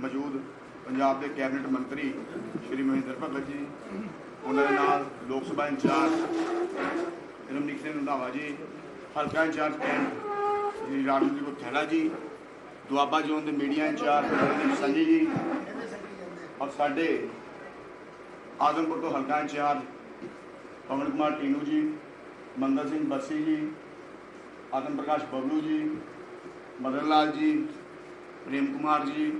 ਮੌਜੂਦ ਪੰਜਾਬ ਦੇ ਕੈਬਨਿਟ ਮੰਤਰੀ ਸ਼੍ਰੀ ਮਹਿੰਦਰ ਭਗਤ ਜੀ, ਉਹਨਾਂ ਦੇ ਨਾਲ ਲੋਕ ਸਭਾ ਇੰਚਾਰਜ ਰਮਨੀਕ ਸਿੰਘ ਰੰਧਾਵਾ ਜੀ, ਹਲਕਾ ਇੰਚਾਰਜ ਕੈਂਟ ਸ਼੍ਰੀ ਰਾਜਵਿੰਦਰ ਕੋ ਜੀ, ਦੁਆਬਾ ਜ਼ੋਨ ਦੇ ਮੀਡੀਆ ਇੰਚਾਰਜ ਰਣਦੀਪ ਸੰਜੀ ਜੀ ਔਰ ਸਾਡੇ ਆਦਮਪੁਰ ਤੋਂ ਹਲਕਾ ਇੰਚਾਰਜ ਪਵਨ ਕੁਮਾਰ ਟੀਨੂ ਜੀ, ਮੰਦਰ ਸਿੰਘ ਬੱਸੀ ਜੀ, ਆਦਮ ਪ੍ਰਕਾਸ਼ ਬਬਲੂ ਜੀ, ਮਦਨ ਲਾਲ ਜੀ, ਪ੍ਰੇਮ ਕੁਮਾਰ ਜੀ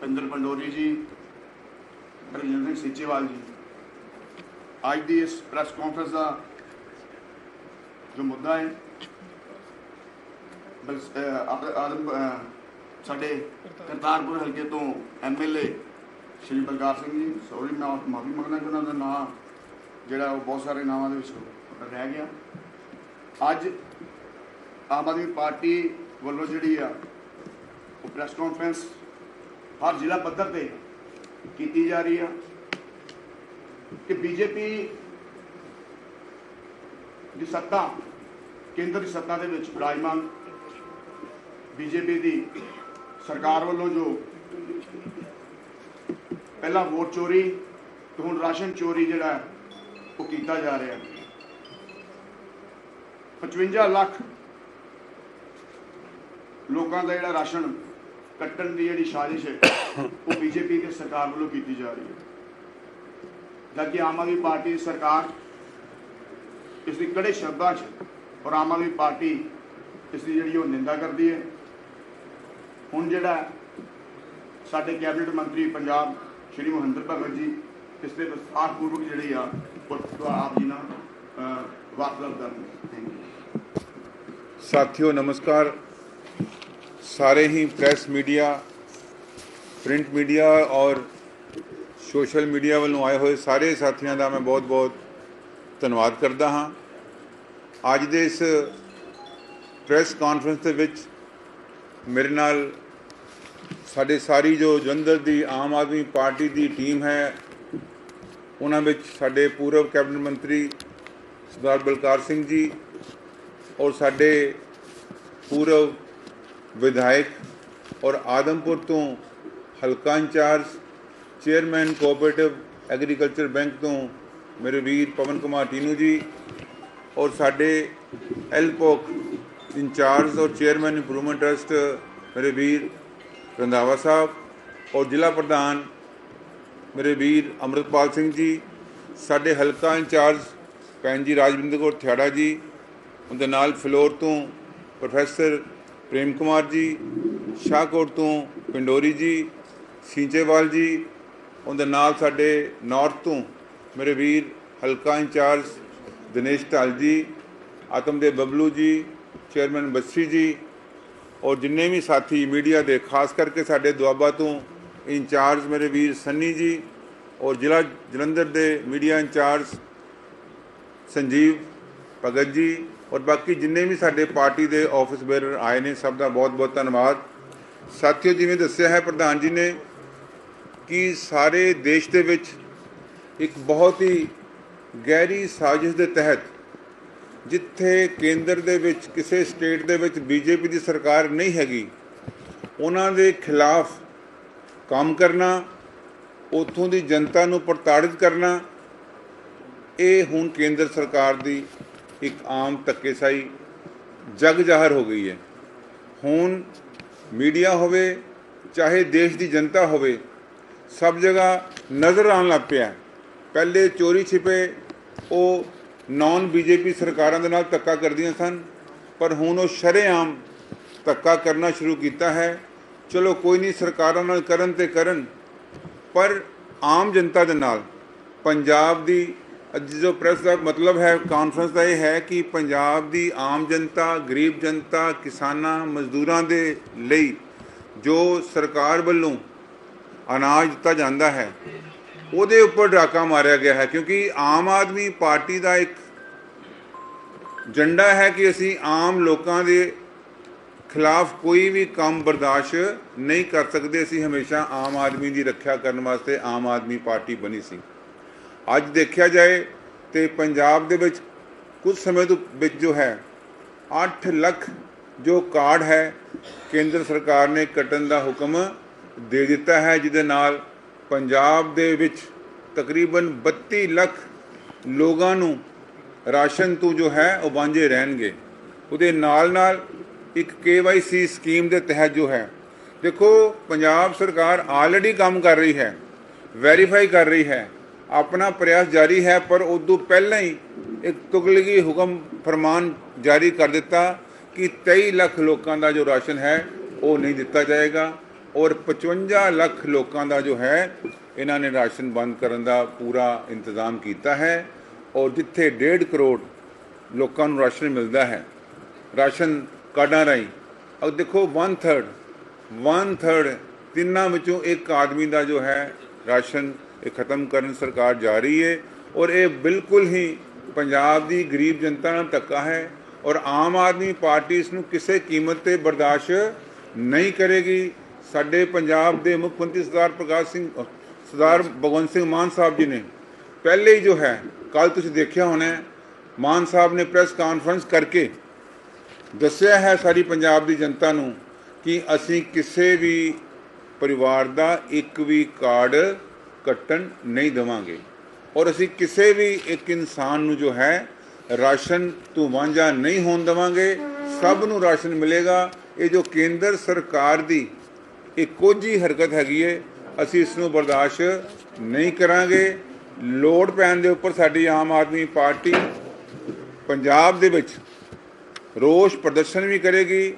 ਪਿੰਦਰ ਪੰਡੋਰੀ ਜੀ ਰਜਿੰਦਰ ਸਿੰਘ ਸਿੱਚੇਵਾਲ ਜੀ। ਅੱਜ ਦੀ ਇਸ ਪ੍ਰੈਸ ਕਾਨਫਰੰਸ ਦਾ ਜੋ ਮੁੱਦਾ ਹੈ ਆਦਮ ਸਾਡੇ ਕਰਤਾਰਪੁਰ ਹਲਕੇ ਤੋਂ ਐਮਐਲਏ ਸ਼੍ਰੀ ਬਲਕਾਰ ਸਿੰਘ ਜੀ, ਸੌਰੀ, ਮੈਂ ਮਾਫੀ ਮੰਗਦਾ ਕਿ ਉਹਨਾਂ ਦਾ ਨਾਮ ਜਿਹੜਾ ਉਹ ਬਹੁਤ ਸਾਰੇ ਨਾਵਾਂ ਦੇ ਵਿੱਚ ਰਹਿ ਗਿਆ। ਅੱਜ ਆਮ ਆਦਮੀ ਪਾਰਟੀ ਵੱਲੋਂ ਜਿਹੜੀ ਆ, ਉਹ ਪ੍ਰੈਸ ਕਾਨਫਰੰਸ ਹਰ ਜ਼ਿਲ੍ਹਾ ਪੱਧਰ ਤੇ ਕੀਤੀ ਜਾ ਰਹੀ ਆ ਕਿ ਬੀਜੇਪੀ ਦੀ ਸੱਤਾ, ਕੇਂਦਰ ਦੀ ਸੱਤਾ ਦੇ ਵਿੱਚ ਵਿਰਾਜਮਾਨ ਬੀਜੇਪੀ ਦੀ ਸਰਕਾਰ ਵੱਲੋਂ ਜੋ ਪਹਿਲਾਂ ਵੋਟ ਚੋਰੀ ਤੇ ਹੁਣ ਰਾਸ਼ਨ ਚੋਰੀ ਜਿਹੜਾ ਉਹ ਕੀਤਾ ਜਾ ਰਿਹਾ ਹੈ। 55 ਲੱਖ ਲੋਕਾਂ ਦਾ ਜਿਹੜਾ ਰਾਸ਼ਨ ਕੱਟਣ ਦੀ ਜਿਹੜੀ ਸਾਜ਼ਿਸ਼ ਹੈ ਉਹ ਬੀਜੇਪੀ ਦੀ ਸਰਕਾਰ ਵੱਲੋਂ ਕੀਤੀ ਜਾ ਰਹੀ ਹੈ। ਜਦਕਿ ਆਮ ਆਦਮੀ ਪਾਰਟੀ ਦੀ ਸਰਕਾਰ ਇਸ ਦੀ ਕੜੇ ਸ਼ਬਦਾਂ 'ਚ ਔਰ ਆਮ ਆਦਮੀ ਪਾਰਟੀ ਇਸ ਦੀ ਜਿਹੜੀ ਉਹ ਨਿੰਦਾ ਕਰਦੀ ਹੈ ਹੁਣ ਜਿਹੜਾ ਸਾਡੇ ਕੈਬਨਿਟ ਮੰਤਰੀ ਪੰਜਾਬ ਸ਼੍ਰੀ ਮਹਿੰਦਰ ਭਗਤ ਜੀ ਇਸ ਦੇ ਵਿਸਥਾਰਪੂਰਵਕ ਜਿਹੜੀ ਆ ਉਹ ਆਪ ਜੀ ਨਾਲ ਅਹ, ਵਾਰਤਾਲਾਪ ਕਰਨਗੇ ਸਾਥੀਓ ਨਮਸਕਾਰ। ਸਾਰੇ ਹੀ ਪ੍ਰੈਸ ਮੀਡੀਆ ਪ੍ਰਿੰਟ ਮੀਡੀਆ ਔਰ ਸੋਸ਼ਲ ਮੀਡੀਆ ਵੱਲੋਂ ਆਏ ਹੋਏ ਸਾਰੇ ਸਾਥੀਆਂ ਦਾ ਮੈਂ ਬਹੁਤ-ਬਹੁਤ ਧੰਨਵਾਦ ਕਰਦਾ ਹਾਂ। ਅੱਜ ਦੇ ਇਸ ਪ੍ਰੈਸ ਕਾਨਫਰੰਸ ਦੇ ਵਿੱਚ ਮੇਰੇ ਨਾਲ ਸਾਡੇ ਸਾਰੀ ਜੋ ਜਲੰਧਰ ਦੀ ਆਮ ਆਦਮੀ ਪਾਰਟੀ ਦੀ ਟੀਮ ਹੈ, ਉਹਨਾਂ ਵਿੱਚ ਸਾਡੇ ਪੂਰਵ ਕੈਬਨਿਟ ਮੰਤਰੀ ਸਰਦਾਰ ਬਲਕਾਰ ਸਿੰਘ ਜੀ ਔਰ ਸਾਡੇ ਪੂਰਵ ਵਿਧਾਇਕ ਔਰ ਆਦਮਪੁਰ ਤੋਂ ਹਲਕਾ incharge chairman cooperative agriculture bank ਤੋਂ ਮੇਰੇ ਵੀਰ ਪਵਨ ਕੁਮਾਰ ਟੀਨੂ ਜੀ ਔਰ ਸਾਡੇ ਐਲਪੋਕ ਇੰਚਾਰਜ ਔਰ ਚੇਅਰਮੈਨ ਇੰਪਰੂਵਮੈਂਟ ਟਰਸਟ ਮੇਰੇ ਵੀਰ ਰੰਧਾਵਾ ਸਾਹਿਬ ਔਰ ਜ਼ਿਲ੍ਹਾ ਪ੍ਰਧਾਨ ਮੇਰੇ ਵੀਰ ਅਮਰਤਪਾਲ ਸਿੰਘ ਜੀ ਸਾਡੇ ਹਲਕਾ ਇੰਚਾਰਜ ਭੈਣ ਜੀ ਰਾਜਵਿੰਦਰ ਕੌਰ ਥਿਆੜਾ ਜੀ ਉਹਦੇ ਨਾਲ ਫਲੋਰ ਤੋਂ ਪ੍ਰੋਫੈਸਰ ਪ੍ਰੇਮ ਕੁਮਾਰ ਜੀ ਸ਼ਾਹਕੋਟ ਤੋਂ ਪਿੰਡੋਰੀ ਜੀ, ਸਿੰਚੇਵਾਲ ਜੀ, ਉਹਦੇ ਨਾਲ ਸਾਡੇ ਨਾਰਥ ਤੋਂ ਮੇਰੇ ਵੀਰ ਹਲਕਾ ਇੰਚਾਰਜ ਦਿਨੇਸ਼ ਢਾਲ ਜੀ ਆਤਮਦੇਵ ਬਬਲੂ ਜੀ ਚੇਅਰਮੈਨ ਬੱਸੀ ਜੀ ਔਰ ਜਿੰਨੇ ਵੀ ਸਾਥੀ ਮੀਡੀਆ ਦੇ, ਖਾਸ ਕਰਕੇ ਸਾਡੇ ਦੁਆਬਾ ਤੋਂ ਇੰਚਾਰਜ ਮੇਰੇ ਵੀਰ ਸੰਨੀ ਜੀ ਔਰ ਜ਼ਿਲ੍ਹਾ ਜਲੰਧਰ ਦੇ ਮੀਡੀਆ ਇੰਚਾਰਜ ਸੰਜੀਵ ਭਗਤ ਜੀ ਔਰ ਬਾਕੀ ਜਿੰਨੇ ਵੀ ਸਾਡੇ ਪਾਰਟੀ ਦੇ ਆਫਿਸ ਬੇਅਰਰ ਆਏ ਨੇ, ਸਭ ਦਾ ਬਹੁਤ-ਬਹੁਤ ਧੰਨਵਾਦ। ਸਾਥੀਓ, ਜਿਵੇਂ ਦੱਸਿਆ ਹੈ ਪ੍ਰਧਾਨ ਜੀ ਨੇ ਕਿ ਸਾਰੇ ਦੇਸ਼ ਦੇ ਵਿੱਚ ਇੱਕ ਬਹੁਤ ਹੀ ਗਹਿਰੀ ਸਾਜ਼ਿਸ਼ ਦੇ ਤਹਿਤ ਜਿੱਥੇ ਕੇਂਦਰ ਦੇ ਵਿੱਚ, ਕਿਸੇ ਸਟੇਟ ਦੇ ਵਿੱਚ ਬੀਜੇਪੀ ਦੀ ਸਰਕਾਰ ਨਹੀਂ ਹੈਗੀ, ਉਹਨਾਂ ਦੇ ਖਿਲਾਫ ਕੰਮ ਕਰਨਾ, ਉਥੋਂ ਦੀ ਜਨਤਾ ਨੂੰ ਪ੍ਰਤਾੜਿਤ ਕਰਨਾ, ਇਹ ਹੁਣ ਕੇਂਦਰ ਸਰਕਾਰ ਦੀ ਇੱਕ ਆਮ ਧੱਕੇਸ਼ਾਹੀ ਜਗ ਜ਼ਾਹਰ ਹੋ ਗਈ ਹੈ। ਹੁਣ ਮੀਡੀਆ ਹੋਵੇ, ਚਾਹੇ ਦੇਸ਼ ਦੀ ਜਨਤਾ ਹੋਵੇ, ਸਭ ਜਗ੍ਹਾ ਨਜ਼ਰ ਆਉਣ ਲੱਗ ਪਿਆ। ਪਹਿਲੇ ਚੋਰੀ ਛਿਪੇ, ਉਹ ਨਾਨ ਬੀਜੇਪੀ ਸਰਕਾਰਾਂ ਦੇ ਨਾਲ ਧੱਕਾ ਕਰਦੀਆਂ ਸਨ, ਪਰ ਹੁਣ ਉਹ ਸ਼ਰੇਆਮ ਧੱਕਾ ਕਰਨਾ ਸ਼ੁਰੂ ਕੀਤਾ ਹੈ। ਚਲੋ ਕੋਈ ਨਹੀਂ, ਸਰਕਾਰਾਂ ਨਾਲ ਕਰਨ ਤੇ ਕਰਨ, ਪਰ ਆਮ ਜਨਤਾ ਦੇ ਨਾਲ, ਪੰਜਾਬ ਦੀ ਜੋ ਪ੍ਰੈਸ ਦਾ ਮਤਲਬ ਹੈ ਕਾਨਫਰੰਸ ਦਾ ਇਹ ਹੈ ਕਿ ਪੰਜਾਬ ਦੀ ਆਮ ਜਨਤਾ, ਗਰੀਬ ਜਨਤਾ, ਕਿਸਾਨਾਂ, ਮਜ਼ਦੂਰਾਂ ਦੇ ਲਈ ਜੋ ਸਰਕਾਰ ਵੱਲੋਂ ਅਨਾਜ ਦਿੱਤਾ ਜਾਂਦਾ ਹੈ, ਉਹਦੇ ਉੱਪਰ ਡਾਕਾ ਮਾਰਿਆ ਗਿਆ ਹੈ। ਕਿਉਂਕਿ ਆਮ ਆਦਮੀ ਪਾਰਟੀ ਦਾ ਇੱਕ ਏਜੰਡਾ ਹੈ ਕਿ ਅਸੀਂ ਆਮ ਲੋਕਾਂ ਦੇ ਖਿਲਾਫ ਕੋਈ ਵੀ ਕੰਮ ਬਰਦਾਸ਼ਤ ਨਹੀਂ ਕਰ ਸਕਦੇ। ਅਸੀਂ ਹਮੇਸ਼ਾ ਆਮ ਆਦਮੀ ਦੀ ਰੱਖਿਆ ਕਰਨ ਵਾਸਤੇ ਆਮ ਆਦਮੀ ਪਾਰਟੀ ਬਣੀ ਸੀ। ਅੱਜ ਦੇਖਿਆ ਜਾਏ ਤੇ ਪੰਜਾਬ ਦੇ ਵਿੱਚ ਕੁਝ ਸਮੇਂ ਤੋਂ ਵਿੱਚ ਜੋ ਹੈ 8 ਲੱਖ ਜੋ ਕਾਰਡ ਹੈ, ਕੇਂਦਰ ਸਰਕਾਰ ਨੇ ਕੱਟਣ ਦਾ ਹੁਕਮ ਦੇ ਦਿੱਤਾ ਹੈ, ਜਿਹਦੇ ਨਾਲ ਪੰਜਾਬ ਦੇ ਵਿੱਚ ਤਕਰੀਬਨ 32 ਲੱਖ ਲੋਕਾਂ ਨੂੰ ਰਾਸ਼ਨ ਤੋਂ ਜੋ ਹੈ, ਉਹ ਵਾਂਝੇ ਰਹਿਣਗੇ। ਉਹਦੇ ਨਾਲ ਨਾਲ ਇੱਕ KYC ਸਕੀਮ ਦੇ ਤਹਿਤ ਜੋ ਹੈ, ਦੇਖੋ, ਪੰਜਾਬ ਸਰਕਾਰ ਆਲਰੇਡੀ ਕੰਮ ਕਰ ਰਹੀ ਹੈ ਵੈਰੀਫਾਈ ਕਰ ਰਹੀ ਹੈ ਆਪਣਾ ਪ੍ਰਯਾਸ ਜਾਰੀ ਹੈ, ਪਰ ਉਦੋਂ ਪਹਿਲਾਂ ਹੀ ਇੱਕ ਤੁਗਲਕੀ ਹੁਕਮ ਫਰਮਾਨ ਜਾਰੀ ਕਰ ਦਿੱਤਾ ਕਿ 23 ਲੱਖ ਲੋਕਾਂ ਦਾ ਜੋ ਰਾਸ਼ਨ ਹੈ, ਉਹ ਨਹੀਂ ਦਿੱਤਾ ਜਾਏਗਾ ਔਰ 55 ਲੱਖ ਲੋਕਾਂ ਦਾ ਜੋ ਹੈ, ਇਹਨਾਂ ਨੇ ਰਾਸ਼ਨ ਬੰਦ ਕਰਨ ਦਾ ਪੂਰਾ ਇੰਤਜ਼ਾਮ ਕੀਤਾ ਹੈ ਔਰ ਜਿੱਥੇ 1.5 ਕਰੋੜ ਲੋਕਾਂ ਨੂੰ ਰਾਸ਼ਨ ਮਿਲਦਾ ਹੈ, ਰਾਸ਼ਨ ਕਾਰਡਾਂ ਰਾਹੀਂ। ਔਰ ਦੇਖੋ 1/3 1/3 ਤਿੰਨਾਂ ਵਿੱਚੋਂ ਇੱਕ ਆਦਮੀ ਦਾ ਜੋ ਹੈ, ਰਾਸ਼ਨ ਇਹ ਖਤਮ ਕਰਨ ਸਰਕਾਰ ਜਾ ਰਹੀ ਹੈ ਔਰ ਇਹ ਬਿਲਕੁਲ ਹੀ ਪੰਜਾਬ ਦੀ ਗਰੀਬ ਜਨਤਾ ਨਾਲ ਧੱਕਾ ਹੈ ਔਰ ਆਮ ਆਦਮੀ ਪਾਰਟੀ ਇਸ ਨੂੰ ਕਿਸੇ ਕੀਮਤ ਤੇ ਬਰਦਾਸ਼ਤ ਨਹੀਂ ਕਰੇਗੀ। ਸਾਡੇ ਪੰਜਾਬ ਦੇ ਮੁੱਖ ਮੰਤਰੀ ਸਰਦਾਰ ਪ੍ਰਕਾਸ਼ ਸਿੰਘ ਸਰਦਾਰ ਭਗਵੰਤ ਸਿੰਘ ਮਾਨ ਸਾਹਿਬ ਜੀ ਨੇ ਪਹਿਲੇ ਹੀ ਜੋ ਹੈ ਕੱਲ ਤੁਸੀਂ ਦੇਖਿਆ ਹੋਣਾ ਮਾਨ ਸਾਹਿਬ ਨੇ ਪ੍ਰੈਸ ਕਾਨਫਰੰਸ ਕਰਕੇ ਦੱਸਿਆ ਹੈ ਸਾਰੀ ਪੰਜਾਬ ਦੀ ਜਨਤਾ ਨੂੰ ਕਿ ਅਸੀਂ ਕਿਸੇ ਵੀ ਪਰਿਵਾਰ ਦਾ ਇੱਕ ਵੀ ਕਾਰਡ ਕੱਟਣ ਨਹੀਂ ਦੇਵਾਂਗੇ। ਔਰ ਅਸੀਂ ਕਿਸੇ ਵੀ ਇੱਕ ਇਨਸਾਨ ਨੂੰ ਜੋ ਹੈ, ਰਾਸ਼ਨ ਤੋਂ ਵਾਂਝਾ ਨਹੀਂ ਹੋਣ ਦੇਵਾਂਗੇ, ਸਭ ਨੂੰ ਰਾਸ਼ਨ ਮਿਲੇਗਾ। ਇਹ ਜੋ ਕੇਂਦਰ ਸਰਕਾਰ ਦੀ ਇਹ ਕੋਝੀ ਹਰਕਤ ਹੈਗੀ ਏ, ਅਸੀਂ ਇਸ ਨੂੰ ਬਰਦਾਸ਼ਤ ਨਹੀਂ ਕਰਾਂਗੇ। ਲੋੜ ਪੈਣ ਦੇ ਉੱਪਰ ਸਾਡੀ ਆਮ ਆਦਮੀ ਪਾਰਟੀ ਪੰਜਾਬ ਦੇ ਵਿੱਚ ਰੋਸ ਪ੍ਰਦਰਸ਼ਨ ਵੀ ਕਰੇਗੀ।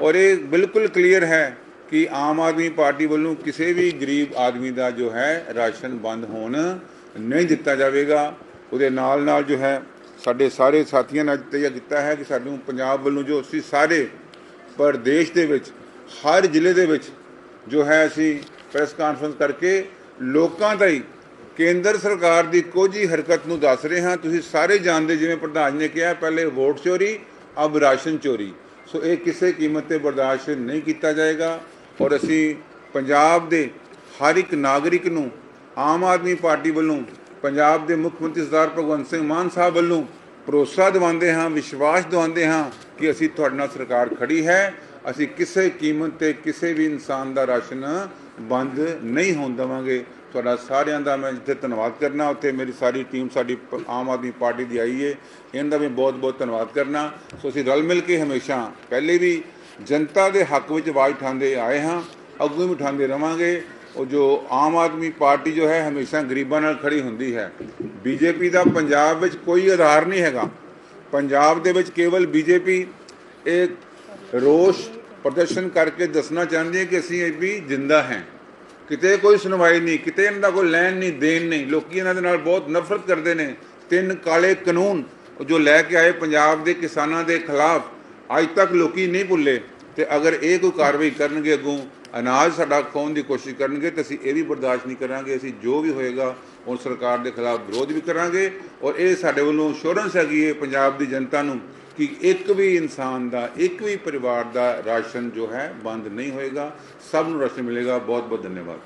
ਔਰ ਇਹ ਬਿਲਕੁਲ ਕਲੀਅਰ ਹੈ ਕਿ ਆਮ ਆਦਮੀ ਪਾਰਟੀ ਵੱਲੋਂ ਕਿਸੇ ਵੀ ਗਰੀਬ ਆਦਮੀ ਦਾ ਜੋ ਹੈ ਰਾਸ਼ਨ ਬੰਦ ਹੋਣ ਨਹੀਂ ਦਿੱਤਾ ਜਾਵੇਗਾ। ਉਹਦੇ ਨਾਲ ਨਾਲ ਜੋ ਹੈ ਸਾਡੇ ਸਾਰੇ ਸਾਥੀਆਂ ਨੇ ਅੱਜ ਤੈਅ ਕੀਤਾ ਹੈ ਕਿ ਸਾਨੂੰ ਪੰਜਾਬ ਵੱਲੋਂ ਜੋ ਅਸੀਂ ਸਾਰੇ ਪਰ ਦੇਸ਼ ਦੇ ਵਿੱਚ, ਹਰ ਜ਼ਿਲ੍ਹੇ ਦੇ ਵਿੱਚ ਜੋ ਹੈ ਅਸੀਂ ਪ੍ਰੈਸ ਕਾਨਫਰੰਸ ਕਰਕੇ ਲੋਕਾਂ ਤਾਈਂ ਕੇਂਦਰ ਸਰਕਾਰ ਦੀ ਕੋਝੀ ਹਰਕਤ ਨੂੰ ਦੱਸ ਰਹੇ ਹਾਂ। ਤੁਸੀਂ ਸਾਰੇ ਜਾਣਦੇ ਜਿਵੇਂ ਪ੍ਰਧਾਨ ਜੀ ਨੇ ਕਿਹਾ, ਪਹਿਲੇ ਵੋਟ ਚੋਰੀ, ਅਬ ਰਾਸ਼ਨ ਚੋਰੀ। ਸੋ ਇਹ ਕਿਸੇ ਕੀਮਤ ਤੇ ਬਰਦਾਸ਼ਤ ਨਹੀਂ ਕੀਤਾ ਜਾਏਗਾ। ਔਰ ਅਸੀਂ ਪੰਜਾਬ ਦੇ ਹਰ ਇੱਕ ਨਾਗਰਿਕ ਨੂੰ ਆਮ ਆਦਮੀ ਪਾਰਟੀ ਵੱਲੋਂ ਪੰਜਾਬ ਦੇ ਮੁੱਖ ਮੰਤਰੀ ਸਰਦਾਰ ਭਗਵੰਤ ਸਿੰਘ ਮਾਨ ਸਾਹਿਬ ਵੱਲੋਂ ਭਰੋਸਾ ਦਿਵਾਉਂਦੇ ਹਾਂ, ਵਿਸ਼ਵਾਸ ਦਿਵਾਉਂਦੇ ਹਾਂ ਕਿ ਅਸੀਂ ਤੁਹਾਡੇ ਨਾਲ ਸਰਕਾਰ ਖੜੀ ਹੈ। ਅਸੀਂ ਕਿਸੇ ਕੀਮਤ ਤੇ ਕਿਸੇ ਵੀ ਇਨਸਾਨ ਦਾ ਰਾਸ਼ਨ ਬੰਦ ਨਹੀਂ ਹੋਣ ਦੇਵਾਂਗੇ। ਤੁਹਾਡਾ ਸਾਰਿਆਂ ਦਾ ਮੈਂ ਜਿੱਥੇ ਧੰਨਵਾਦ ਕਰਨਾ। ਉੱਥੇ ਮੇਰੀ ਸਾਰੀ ਟੀਮ ਸਾਡੀ ਪ- ਆਮ ਆਦਮੀ ਪਾਰਟੀ ਦੀ ਆਈ ਹੈ ਇਹਨਾਂ ਦਾ ਵੀ ਬਹੁਤ ਬਹੁਤ ਧੰਨਵਾਦ ਕਰਨਾ। ਸੋ ਅਸੀਂ ਰਲ ਮਿਲ ਕੇ ਹਮੇਸ਼ਾ ਪਹਿਲੇ ਵੀ ਜਨਤਾ ਦੇ ਹੱਕ ਵਿੱਚ ਆਵਾਜ਼ ਉਠਾਉਂਦੇ ਆਏ ਹਾਂ, ਅੱਗੋਂ ਵੀ ਉਠਾਉਂਦੇ ਰਵਾਂਗੇ। ਉਹ ਜੋ ਆਮ ਆਦਮੀ ਪਾਰਟੀ ਜੋ ਹੈ, ਹਮੇਸ਼ਾ ਗਰੀਬਾਂ ਨਾਲ ਖੜੀ ਹੁੰਦੀ ਹੈ। ਬੀਜੇਪੀ ਦਾ ਪੰਜਾਬ ਵਿੱਚ ਕੋਈ ਆਧਾਰ ਨਹੀਂ ਹੈਗਾ। ਪੰਜਾਬ ਦੇ ਵਿੱਚ ਕੇਵਲ ਬੀਜੇਪੀ ਇਹ ਰੋਸ਼ ਪ੍ਰਦਰਸ਼ਨ ਕਰਕੇ ਦੱਸਣਾ ਚਾਹੁੰਦੀ ਹੈ ਕਿ ਅਸੀਂ ਇਹ ਵੀ ਜਿੰਦਾ ਹੈ। ਕਿਤੇ ਕੋਈ ਸੁਣਵਾਈ ਨਹੀਂ, ਕਿਤੇ ਇਹਨਾਂ ਦਾ ਕੋਈ ਲੈਣ ਨਹੀਂ, ਦੇਣ ਨਹੀਂ। ਲੋਕੀ ਇਹਨਾਂ ਦੇ ਨਾਲ ਬਹੁਤ ਨਫ਼ਰਤ ਕਰਦੇ ਨੇ। ਤਿੰਨ ਕਾਲੇ ਕਾਨੂੰਨ ਜੋ ਲੈ ਕੇ ਆਏ ਪੰਜਾਬ ਦੇ ਕਿਸਾਨਾਂ ਦੇ ਖਿਲਾਫ ਅੱਜ ਤੱਕ ਲੋਕੀ ਨਹੀਂ ਭੁੱਲੇ ਤੇ ਅਗਰ ਇਹ ਕੋਈ ਕਾਰਵਾਈ ਕਰਨਗੇ ਅੱਗੋਂ, ਅਨਾਜ ਸਾਡਾ ਖੋਹਣ ਦੀ ਕੋਸ਼ਿਸ਼ ਕਰਨਗੇ ਤਾਂ ਅਸੀਂ ਇਹ ਵੀ ਬਰਦਾਸ਼ਤ ਨਹੀਂ ਕਰਾਂਗੇ, ਅਸੀਂ ਜੋ ਵੀ ਹੋਏਗਾ ਉਹ ਸਰਕਾਰ ਦੇ ਖਿਲਾਫ ਵਿਰੋਧ ਵੀ ਕਰਾਂਗੇ ਔਰ ਇਹ ਸਾਡੇ ਵੱਲੋਂ ਇੰਸ਼ੋਰੈਂਸ ਹੈਗੀ ਹੈ ਪੰਜਾਬ ਦੀ ਜਨਤਾ ਨੂੰ ਕਿ ਇੱਕ ਵੀ ਇਨਸਾਨ ਦਾ, ਇੱਕ ਵੀ ਪਰਿਵਾਰ ਦਾ ਰਾਸ਼ਨ ਜੋ ਹੈ ਬੰਦ ਨਹੀਂ ਹੋਏਗਾ। ਸਭ ਨੂੰ ਰਾਸ਼ਨ ਮਿਲੇਗਾ। ਬਹੁਤ ਬਹੁਤ ਧੰਨਵਾਦ।